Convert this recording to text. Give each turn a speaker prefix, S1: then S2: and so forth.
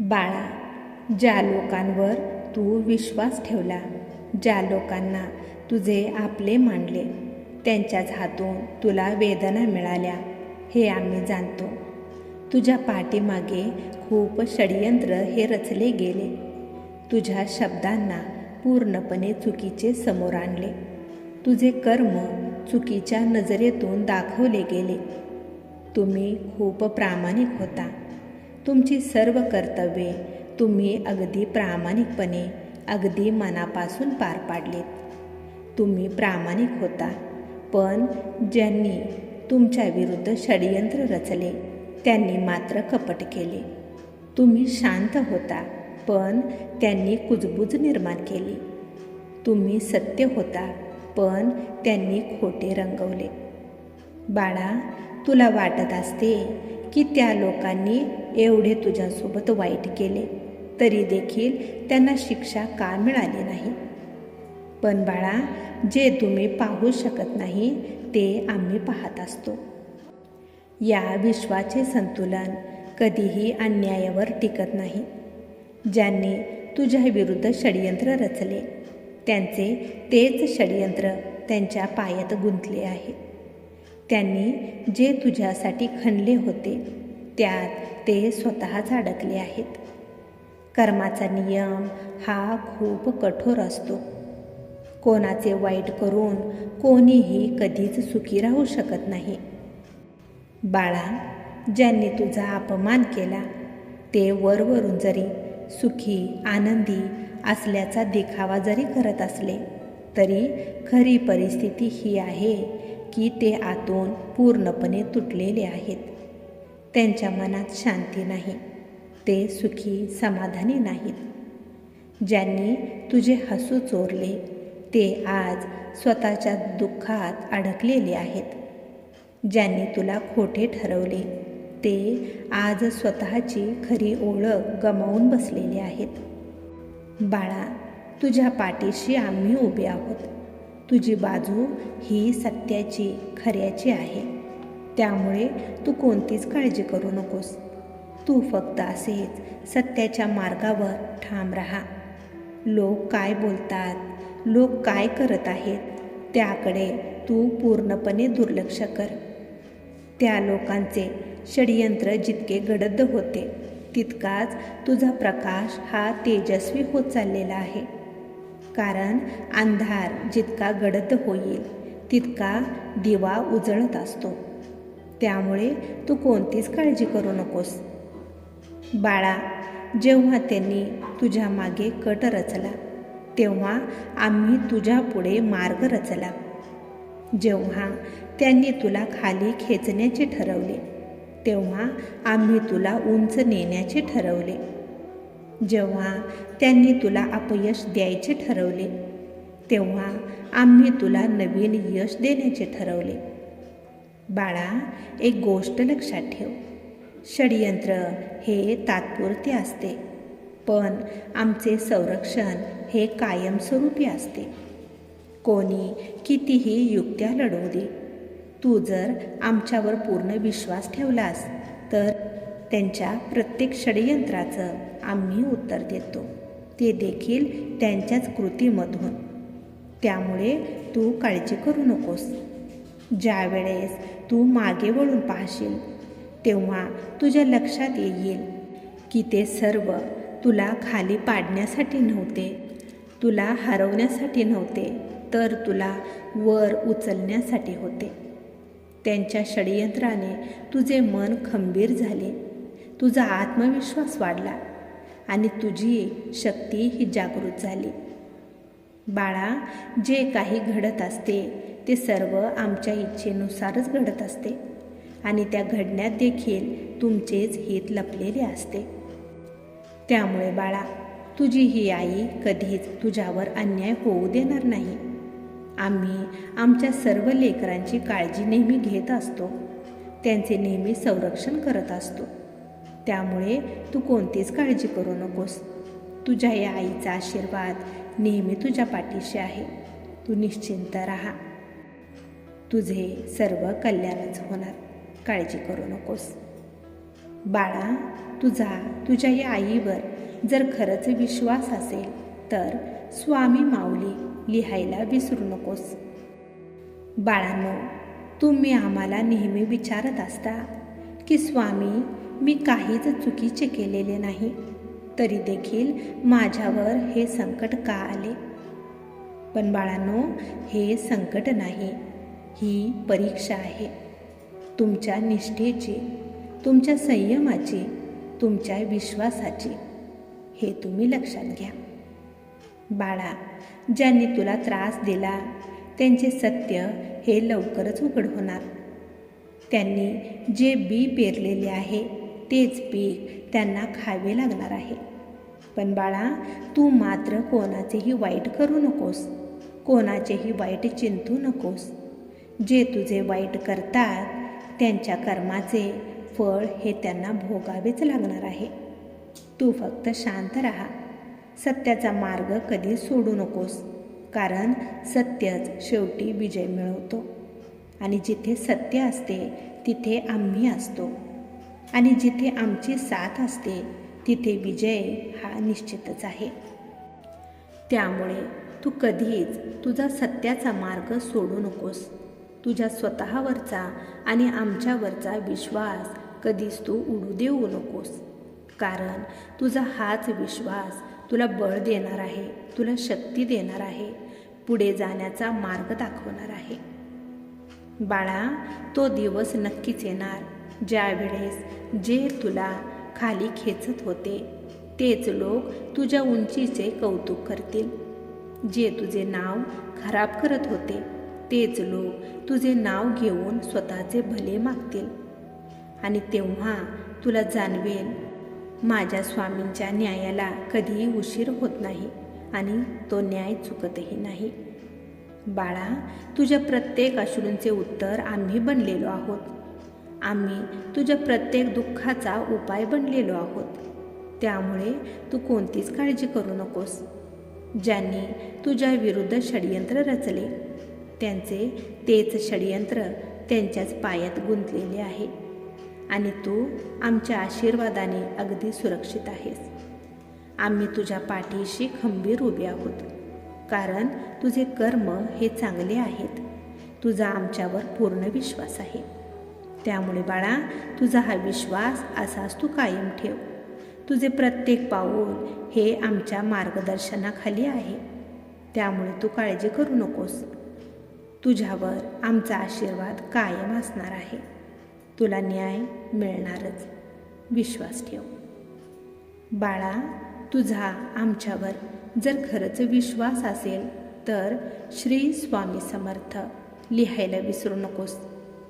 S1: बाळा ज्या लोकांवर तू विश्वास ठेवला ज्या लोकांना तुझे आपले मानले त्यांच्याच हातून तुला वेदना मिळाल्या हे आम्ही जाणतो. तुझ्या पाठीमागे खूप षडयंत्र हे रचले गेले. तुझ्या शब्दांना पूर्णपणे चुकीचे समोर आणले. तुझे कर्म चुकीच्या नजरेतून दाखवले गेले. तुम्ही खूप प्रामाणिक होता. तुमची सर्व कर्तव्ये तुम्ही अगदी प्रामाणिकपणे अगदी मनापासून पार पाडलीत. तुम्ही प्रामाणिक होता पण ज्यांनी तुमच्या विरुद्ध षडयंत्र रचले त्यांनी मात्र कपट केले. तुम्ही शांत होता पण त्यांनी कुजबूज निर्माण केली. तुम्ही सत्य होता पण त्यांनी खोटे रंगवले. बाळा तुला वाटत असते की त्या लोकांनी एवढे तुझ्यासोबत वाईट केले तरी देखील त्यांना शिक्षा का मिळाली नाही? पण बाळा जे तुम्ही पाहू शकत नाही ते आम्ही पाहत असतो. या विश्वाचे संतुलन कधीही अन्यायावर टिकत नाही. ज्यांनी तुझ्या विरुद्ध षडयंत्र रचले त्यांचे तेच षडयंत्र त्यांच्या पायात गुंतले आहे. त्यांनी जे तुझ्यासाठी खणले होते त्यात ते स्वतःच अडकले आहेत. कर्माचा नियम हा खूप कठोर असतो. कोणाचे वाईट करून कोणीही कधीच सुखी राहू शकत नाही. बाळा ज्यांनी तुझा अपमान केला ते वरवरून जरी सुखी आनंदी असल्याचा देखावा जरी करत असले तरी खरी परिस्थिती ही आहे की ते आतून पूर्णपणे तुटलेले आहेत. त्यांच्या मनात शांती नाही. ते सुखी समाधानी नाहीत. ज्यांनी तुझे हसू चोरले ते आज स्वतःच्या दुःखात अडकलेले आहेत. ज्यांनी तुला खोटे ठरवले ते आज स्वतःची खरी ओळख गमावून बसलेले आहेत. बाळा तुझ्या पाठीशी आम्ही उभे आहोत. तुझी बाजू ही सत्याची खऱ्याची आहे. त्यामुळे तू कोणतीच काळजी करू नकोस. तू फक्त असेच सत्याच्या मार्गावर ठाम राहा. लोक काय बोलतात लोक काय करत आहेत त्याकडे तू पूर्णपणे दुर्लक्ष कर. त्या लोकांचे षडयंत्र जितके गडद होते तितकाच तुझा प्रकाश हा तेजस्वी होत चाललेला आहे. कारण अंधार जितका गडद होईल तितका दिवा उजळत असतो. त्यामुळे तू कोणतीच काळजी करू नकोस. बाळा जेव्हा त्यांनी तुझ्या मागे कट रचला तेव्हा आम्ही तुझ्या पुढे मार्ग रचला. जेव्हा त्यांनी तुला खाली खेचण्याचे ठरवले तेव्हा आम्ही तुला उंच नेण्याचे ठरवले. जेव्हा त्यांनी तुला अपयश द्यायचे ठरवले तेव्हा आम्ही तुला नवीन यश देण्याचे ठरवले. बाळा एक गोष्ट लक्षात ठेव. षडयंत्र हे तात्पुरते असते पण आमचे संरक्षण हे कायमस्वरूपी असते. कोणी कितीही युक्त्या लढवू दे तू जर आमच्यावर पूर्ण विश्वास ठेवलास तर त्यांच्या प्रत्येक षडयंत्राचं आम्ही उत्तर देतो. ते देखील त्यांच्याच कृतीमधून. त्यामुळे तू काळजी करू नकोस. ज्यावेळेस तू मागे वळून पाहशील तेव्हा तुझ्या लक्षात येईल की ते सर्व तुला खाली पाडण्यासाठी नव्हते. तुला हरवण्यासाठी नव्हते तर तुला वर उचलण्यासाठी होते. त्यांच्या षडयंत्राने तुझे मन खंबीर झाले. तुझा आत्मविश्वास वाढला आणि तुझी शक्ती ही जागृत झाली. बाळा जे काही घडत असते ते सर्व आमच्या इच्छेनुसारच घडत असते आणि त्या घडण्यात देखील तुमचेच हित लपलेले असते. त्यामुळे बाळा तुझी ही आई कधीच तुझ्यावर अन्याय होऊ देणार नाही. आम्ही आमच्या सर्व लेकरांची काळजी नेहमी घेत असतो. त्यांचे नेहमी संरक्षण करत असतो. त्यामुळे तू कोणतीच काळजी करू नकोस. तुझ्या या आईचा आशीर्वाद नेहमी तुझ्या पाठीशी आहे. तू निश्चिंत राहा. तुझे सर्व कल्याणच होणार. काळजी करू नकोस. बाळा तुझा तुझ्या या आईवर जर खरंच विश्वास असेल तर स्वामी माऊली लिहायला विसरू नकोस. बाळांनो तुम्ही आम्हाला नेहमी विचारत असता की स्वामी मी काहीच चुकीचे केलेले नाही तरी देखील माझ्यावर हे संकट का आले? पण बाळांनो हे संकट नाही ही परीक्षा आहे. तुमच्या निष्ठेची तुमच्या संयमाची तुमच्या विश्वासाची हे तुम्ही लक्षात घ्या. बाळा ज्यांनी तुला त्रास दिला त्यांचे सत्य हे लवकरच उघड होणार. त्यांनी जे बी पेरलेले आहे तेच पीक त्यांना खावे लागणार आहे. पण बाळा तू मात्र कोणाचेही वाईट करू नकोस. कोणाचेही वाईट चिंतू नकोस. जे तुझे वाईट करतात त्यांच्या कर्माचे फळ हे त्यांना भोगावेच लागणार आहे. तू फक्त शांत राहा. सत्याचा मार्ग कधी सोडू नकोस कारण सत्यच शेवटी विजय मिळवतो. आणि जिथे सत्य असते तिथे आम्ही असतो. आणि जिथे आमची साथ असते तिथे विजय हा निश्चितच आहे. त्यामुळे तू कधीच तुझा सत्याचा मार्ग सोडू नकोस. तुझ्या स्वतःवरचा आणि आमच्यावरचा विश्वास कधीच तू उडू देऊ नकोस. कारण तुझा हाच विश्वास तुला बळ देणार आहे तुला शक्ती देणार आहे पुढे जाण्याचा मार्ग दाखवणार आहे. बाळा तो दिवस नक्कीच येणार. ज्यावेळेस जे तुला खाली खेचत होते तेच लोक तुझ्या उंचीचे कौतुक करतील. जे तुझे नाव खराब करत होते तेच लोक तुझे नाव घेऊन स्वतःचे भले मागतील. आणि तेव्हा तुला जाणवेल माझ्या स्वामींच्या न्यायाला कधीही उशीर होत नाही आणि तो न्याय चुकतही नाही. बाळा तुझ्या प्रत्येक अश्रूंचे उत्तर आम्ही बनलेलो आहोत. आम्ही तुझ्या प्रत्येक दुःखाचा उपाय बनलेलो आहोत. त्यामुळे तू कोणतीच काळजी करू नकोस. ज्यांनी तुझ्या विरुद्ध षडयंत्र रचले त्यांचे तेच षडयंत्र त्यांच्याच पायात गुंतलेले आहे आणि तू आमच्या आशीर्वादाने अगदी सुरक्षित आहेस. आम्ही तुझ्या पाठीशी खंबीर उभे आहोत कारण तुझे कर्म हे चांगले आहेत. तुझा आमच्यावर पूर्ण विश्वास आहे. त्यामुळे बाळा तुझा हा विश्वास असाच तू कायम ठेव. तुझे प्रत्येक पाऊल हे आमच्या मार्गदर्शनाखाली आहे. त्यामुळे तू काळजी करू नकोस. तुझ्यावर आमचा आशीर्वाद कायम असणार आहे. तुला न्याय मिळणारच. विश्वास ठेव. बाळा तुझा आमच्यावर जर खरंच विश्वास असेल तर श्री स्वामी समर्थ लिहायला विसरू नकोस.